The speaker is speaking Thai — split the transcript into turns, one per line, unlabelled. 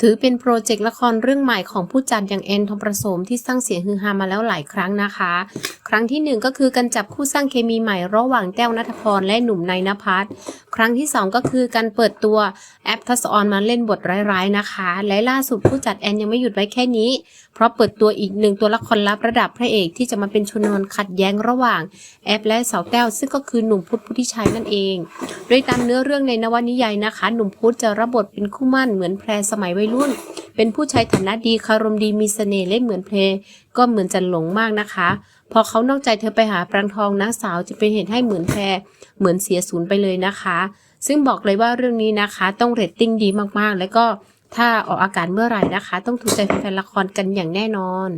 ถือเป็นโปรเจกต์ละครเรื่องใหม่ของผู้จัดอย่างเอ็นทองประสมที่สร้างเสียงฮือฮามาแล้วหลายครั้งนะคะ ครั้งที่หนึ่งก็คือการจับคู่สร้างเคมีใหม่ระหว่างแต้วนัทพรและหนุ่มนายนภัสครั้งที่สองก็คือการเปิดตัวแอปทัสออนมาเล่นบทร้ายๆนะคะ และล่าสุดผู้จัดแอนยังไม่หยุดไว้แค่นี้ เพราะเปิดตัวอีกหนึ่งตัวละครลับระดับพระเอกที่จะมาเป็นชนวนขัดแย้งระหว่างแอปและสาวแต้ว ซึ่งก็คือหนุ่มพุทธพุทธิชัยนั่นเอง โดยตามเนื้อเรื่องในนวนิยายนะคะ หนุ่มพุธจะรับบทเป็นคู่มั่นเหมือนแพรสมัยวัยรุ่น เป็นผู้ชายฐานะดีคารมดีมีเสน่ห์เล่นเหมือนเพลงก็เหมือนจะหลงมากนะคะ พอเขานอกใจเธอไปหาปรางทองนะสาวจะเป็นเหตุให้เหมือนแพรเหมือนเสียศูนย์ไปเลยนะคะ ซึ่งบอกเลยว่าเรื่องนี้นะคะ ต้องเรตติ้งดีมากๆ แล้วก็ถ้าออกอากาศเมื่อไหร่นะคะ ต้องถูกใจแฟนละครกันอย่างแน่นอน